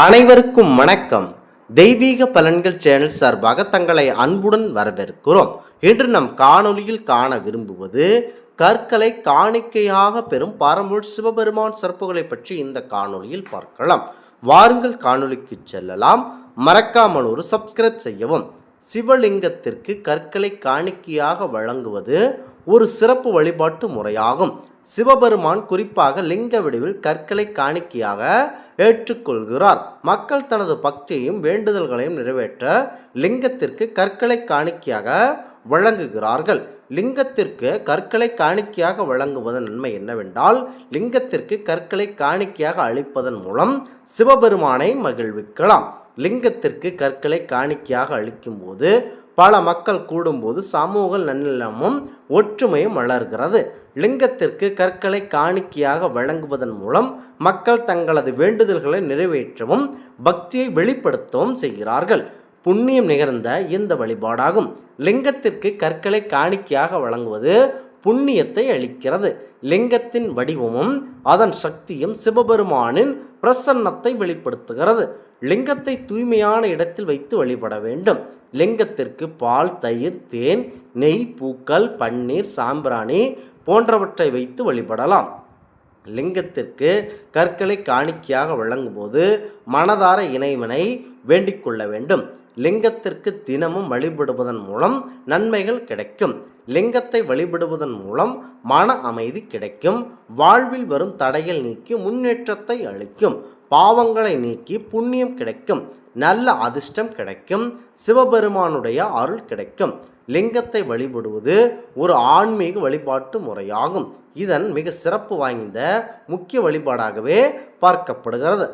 அனைவருக்கும் வணக்கம். தெய்வீக பலன்கள் சேனல் சார்பாக தங்களை அன்புடன் வரவேற்கிறோம். இன்று நம் காணொலியில் காண விரும்புவது கற்களை காணிக்கையாக பெறும் பாரம்பரிய சிவபெருமான் சிறப்புகளை பற்றி இந்த காணொலியில் பார்க்கலாம். வாருங்கள் காணொலிக்கு செல்லலாம். மறக்காமல் ஒரு சப்ஸ்கிரைப் செய்யவும். சிவலிங்கத்திற்கு கற்களை காணிக்கையாக வழங்குவது ஒரு சிறப்பு வழிபாட்டு முறையாகும். சிவபெருமான் குறிப்பாக லிங்க வடிவில் கற்களை காணிக்கையாக ஏற்றுக்கொள்கிறார். மக்கள் தனது பக்தியையும் வேண்டுதல்களையும் நிறைவேற்ற லிங்கத்திற்கு கற்களை காணிக்கையாக வழங்குகிறார்கள். லிங்கத்திற்கு கற்களை காணிக்கையாக வழங்குவதன் நன்மை என்னவென்றால் லிங்கத்திற்கு கற்களை காணிக்கையாக அளிப்பதன் மூலம் சிவபெருமானை மகிழ்விக்கலாம். லிங்கத்திற்கு கற்களை காணிக்கையாக அளிக்கும்போது பல மக்கள் கூடும்போது சமூக நன்னிலமும் ஒற்றுமையும் வளர்கிறது. லிங்கத்திற்கு கற்களை காணிக்கையாக வழங்குவதன் மூலம் மக்கள் தங்களது வேண்டுதல்களை நிறைவேற்றவும் பக்தியை வெளிப்படுத்தவும் செய்கிறார்கள். புண்ணியம் நிகழ்ந்த இந்த வழிபாடாகும். லிங்கத்திற்கு கற்களை காணிக்கையாக வழங்குவது புண்ணியத்தை அளிக்கிறது. லிங்கத்தின் வடிவமும் அதன் சக்தியும் சிவபெருமானின் பிரசன்னத்தை வெளிப்படுத்துகிறது. லிங்கத்தை தூய்மையான இடத்தில் வைத்து வழிபட வேண்டும். லிங்கத்திற்கு பால் தயிர் தேன் நெய் பூக்கள் பன்னீர் சாம்பிராணி போன்றவற்றை வைத்து வழிபடலாம். லிங்கத்திற்கு கற்களை காணிக்கையாக வழங்கும்போது மனதார இணைவனை வேண்டிக் கொள்ள வேண்டும். லிங்கத்திற்கு தினமும் வழிபடுவதன் மூலம் நன்மைகள் கிடைக்கும். லிங்கத்தை வழிபடுவதன் மூலம் மன அமைதி கிடைக்கும். வாழ்வில் வரும் தடைகள் நீக்கி முன்னேற்றத்தை அளிக்கும். பாவங்களை நீக்கி புண்ணியம் கிடைக்கும் நல்ல அதிர்ஷ்டம் கிடைக்கும் சிவபெருமானுடைய அருள் கிடைக்கும். லிங்கத்தை வழிபடுவது ஒரு ஆன்மீக வழிபாட்டு முறையாகும். இதன் மிக சிறப்பு வாய்ந்த முக்கிய வழிபாடாகவே பார்க்கப்படுகிறது.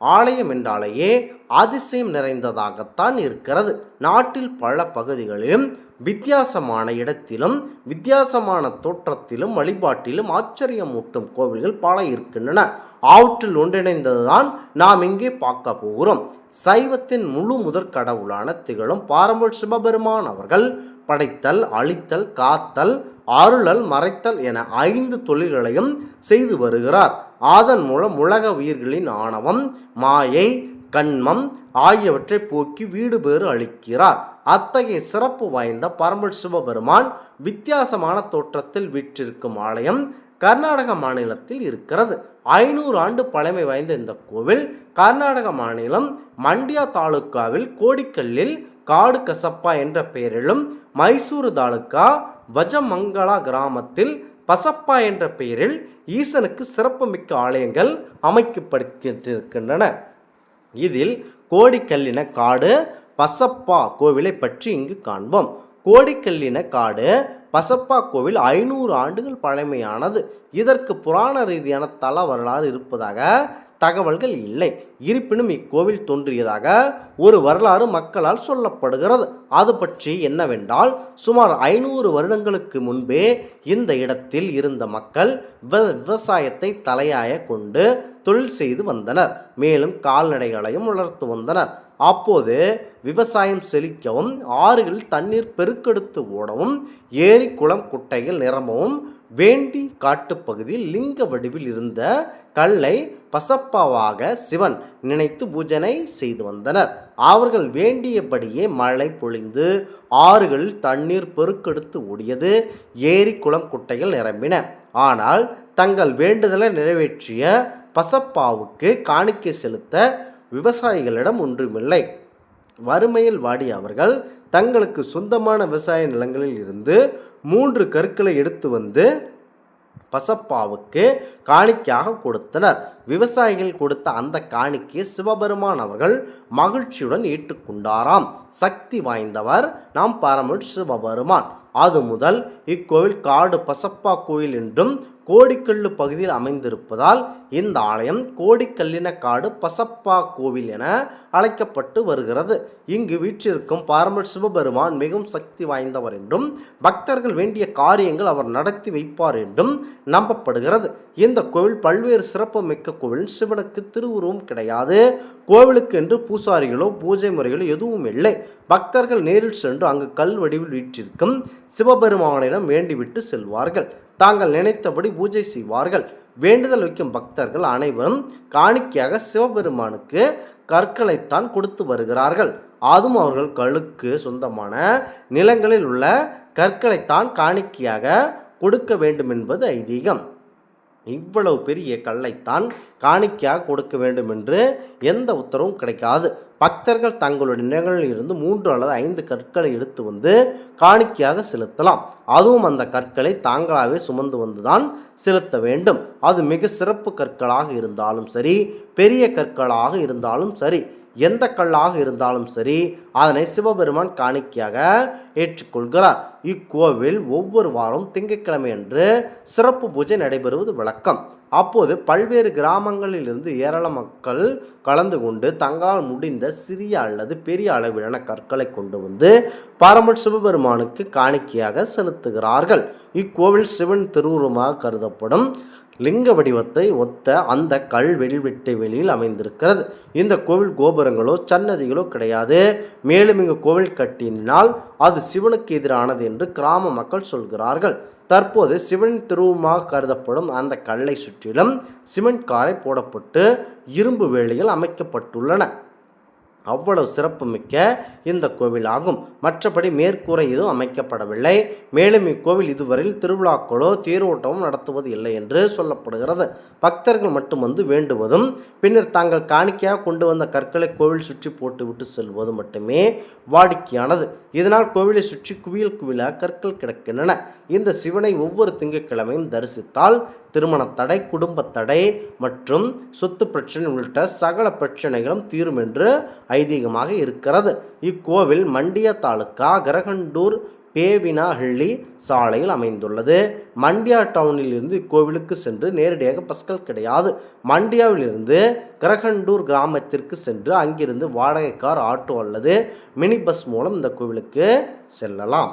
ஆலயம் என்றாலேயே அதிசயம் நிறைந்ததாகத்தான் இருக்கிறது. நாட்டில் பல பகுதிகளிலும் வித்தியாசமான இடத்திலும் வித்தியாசமான தோற்றத்திலும் வழிபாட்டிலும் ஆச்சரியமூட்டும் கோவில்கள் பல இருக்கின்றன. அவற்றில் ஒன்றிணைந்ததுதான் நாம் இங்கே பார்க்க போகிறோம். சைவத்தின் முழு முதற் கடவுளான திகழும் பாரம்பரிய சிவபெருமான் அவர்கள் படைத்தல் அழித்தல் காத்தல் அருளல் மறைத்தல் என ஐந்து தொழில்களையும் செய்து வருகிறார். அதன் மூலம் உலக உயிர்களின் ஆணவம் மாயை கண்மம் ஆகியவற்றை போக்கி வீடு பேறு அளிக்கிறார். அத்தகைய சிறப்பு வாய்ந்த பரம்பல் சிவபெருமான் வித்தியாசமான தோற்றத்தில் வீற்றிருக்கும் ஆலயம் கர்நாடக மாநிலத்தில் இருக்கிறது. ஐநூறு ஆண்டு பழமை வாய்ந்த இந்த கோவில் கர்நாடக மாநிலம் மண்டியா தாலுக்காவில் கோடிக்கல்லில் காடு கசப்பா என்ற பெயரிலும் மைசூரு தாலுக்கா வஜமங்களா கிராமத்தில் பசப்பா என்ற பெயரில் ஈசனுக்கு சிறப்புமிக்க ஆலயங்கள் அமைக்கப்பட்டிருக்கின்றன. இதில் கோடிக்கல்லின காடு பசப்பா கோவிலை பற்றி இங்கு காண்போம். கோடிக்கல்லின காடு பசப்பா கோவில் ஐநூறு ஆண்டுகள் பழமையானது. இதற்கு புராண ரீதியான தல வரலாறு இருப்பதாக தகவல்கள் இல்லை. இருப்பினும் இக்கோவில் தோன்றியதாக ஒரு வரலாறு மக்களால் சொல்லப்படுகிறது. அது பற்றி என்னவென்றால் சுமார் ஐநூறு வருடங்களுக்கு முன்பே இந்த இடத்தில் இருந்த மக்கள் விவ- விவசாயத்தை தலையாய கொண்டு தொழில் செய்து வந்தனர். மேலும் கால்நடைகளையும் வளர்த்து வந்தனர். அப்போது விவசாயம் செழிக்கவும் ஆறுகளில் தண்ணீர் பெருக்கெடுத்து ஓடவும் ஏரி குளம் குட்டைகள் நிரம்பவும் வேண்டி காட்டுப்பகுதியில் லிங்க வடிவில் இருந்த கல்லை பசப்பாவாக சிவன் நினைத்து பூஜனை செய்து வந்தனர். அவர்கள் வேண்டியபடியே மழை பொழிந்து ஆறுகளில் தண்ணீர் பெருக்கெடுத்து ஓடியது ஏரி குளம் குட்டைகள் நிரம்பின. ஆனால் தங்கள் வேண்டுதலை நிறைவேற்றிய பசப்பாவுக்கு காணிக்கை செலுத்த விவசாயிகளிடம் ஒன்றுமில்லை. வறுமையில் வாடிய அவர்கள் தங்களுக்கு சொந்தமான விவசாய நிலங்களில் இருந்து மூன்று கற்களை எடுத்து வந்து பசப்பாவுக்கு காணிக்கையாக கொடுத்தனர். விவசாயிகள் கொடுத்த அந்த காணிக்கையை சிவபெருமான் அவர்கள் மகிழ்ச்சியுடன் ஏற்றுக்கொண்டாராம். சக்தி வாய்ந்தவர் நாம் பரமல் சிவபெருமான். அது முதல் இக்கோவில் காடு பசப்பா கோயில் என்றும் கோடிக்கல்லு பகுதியில் அமைந்திருப்பதால் இந்த ஆலயம் கோடிக்கல்லினக்காடு பசப்பா கோவில் என அழைக்கப்பட்டு வருகிறது. இங்கு வீற்றிருக்கும் பாரம்பரிய சிவபெருமான் மிகவும் சக்தி வாய்ந்தவர் என்றும் பக்தர்கள் வேண்டிய காரியங்கள் அவர் நடத்தி வைப்பார் என்றும் நம்பப்படுகிறது. இந்த கோவில் பல்வேறு சிறப்பு மிக்க கோவில் சிவனுக்கு திருவுருவம் கிடையாது. கோவிலுக்கு என்று பூசாரிகளோ பூஜை முறைகளோ எதுவும் இல்லை. பக்தர்கள் நேரில் சென்று அங்கு கல் வடிவில் வீற்றிருக்கும் சிவபெருமானிடம் வேண்டிவிட்டு செல்வார்கள். தாங்கள் நினைத்தபடி பூஜை செய்வார்கள். வேண்டுதல் வைக்கும் பக்தர்கள் அனைவரும் காணிக்கையாக சிவபெருமானுக்கு கற்களைத்தான் கொடுத்து வருகிறார்கள். அதுவும் அவர்கள் கழுக்கு சொந்தமான நிலங்களில் உள்ள கற்களைத்தான் காணிக்கையாக கொடுக்க வேண்டும் என்பது ஐதீகம். இவ்வளவு பெரிய கல்லைத்தான் காணிக்கையாக கொடுக்க வேண்டும் என்று எந்த உத்தரவும் கிடைக்காது. பக்தர்கள் தங்களுடைய நிலங்களில் இருந்து மூன்று அல்லது ஐந்து கற்களை எடுத்து வந்து காணிக்கையாக செலுத்தலாம். அதுவும் அந்த கற்களை தாங்களாகவே சுமந்து வந்துதான் செலுத்த வேண்டும். அது மிக சிறப்பு கற்களாக இருந்தாலும் சரி பெரிய கற்களாக இருந்தாலும் சரி எந்த கல்லாக இருந்தாலும் சரி அதனை சிவபெருமான் காணிக்கையாக ஏற்றுக்கொள்கிறார். இக்கோவில் ஒவ்வொரு வாரம் திங்கட்கிழமை அன்று சிறப்பு பூஜை நடைபெறுவது வழக்கம். அப்போது பல்வேறு கிராமங்களிலிருந்து ஏராள மக்கள் கலந்து கொண்டு தங்களால் முடிந்த சிறிய அல்லது பெரிய அளவிலான கற்களை கொண்டு வந்து பாரம்பரிய சிவபெருமானுக்கு காணிக்கையாக செலுத்துகிறார்கள். இக்கோவில் சிவன் திருவுருவமாக கருதப்படும் லிங்க வடிவத்தை ஒத்த அந்த கல் வெளிவெட்டு வெளியில் அமைந்திருக்கிறது. இந்த கோவில் கோபுரங்களோ சன்னதிகளோ கிடையாது. மேலும் இங்கு கோவில் கட்டினால் அது சிவனுக்கு எதிரானது என்று கிராம மக்கள் சொல்கிறார்கள். தற்போது சிவன் திருவுமாக கருதப்படும் அந்த கல்லை சுற்றிலும் சிமெண்ட் காரை போடப்பட்டு இரும்பு வேலிகள் அமைக்கப்பட்டுள்ளன. அவ்வளவு சிறப்புமிக்க இந்த கோவில் ஆகும் மற்றபடி மேற்கூரை எதுவும் அமைக்கப்படவில்லை. மேலும் இக்கோவில் இதுவரையில் திருவிழாக்களோ தேரோட்டமும் நடத்துவது இல்லை என்று சொல்லப்படுகிறது. பக்தர்கள் மட்டும் வந்து வேண்டுவதும் பின்னர் தாங்கள் காணிக்கையாக கொண்டு வந்த கற்களை கோவில் சுற்றி போட்டுவிட்டு செல்வது மட்டுமே வாடிக்கையானது. இதனால் கோவிலை சுற்றி குவியல் குவியலாக கற்கள் கிடக்கின்றன. இந்த சிவனை ஒவ்வொரு திங்கட்கிழமையும் தரிசித்தால் திருமண தடை குடும்ப தடை மற்றும் சொத்து பிரச்சனை உள்ளிட்ட சகல பிரச்சனைகளும் தீரும் என்று ஐதீகமாக இருக்கிறது. இக்கோவில் மண்டியா தாலுக்கா கரகண்டூர் பேவினாஹள்ளி சாலையில் அமைந்துள்ளது. மண்டியா டவுனில் இருந்து இக்கோவிலுக்கு சென்று நேரடியாக பஸ்கள் கிடையாது. மண்டியாவிலிருந்து கிரகண்டூர் கிராமத்திற்கு சென்று அங்கிருந்து வாடகை கார் ஆட்டோ அல்லது மினி பஸ் மூலம் இந்த கோவிலுக்கு செல்லலாம்.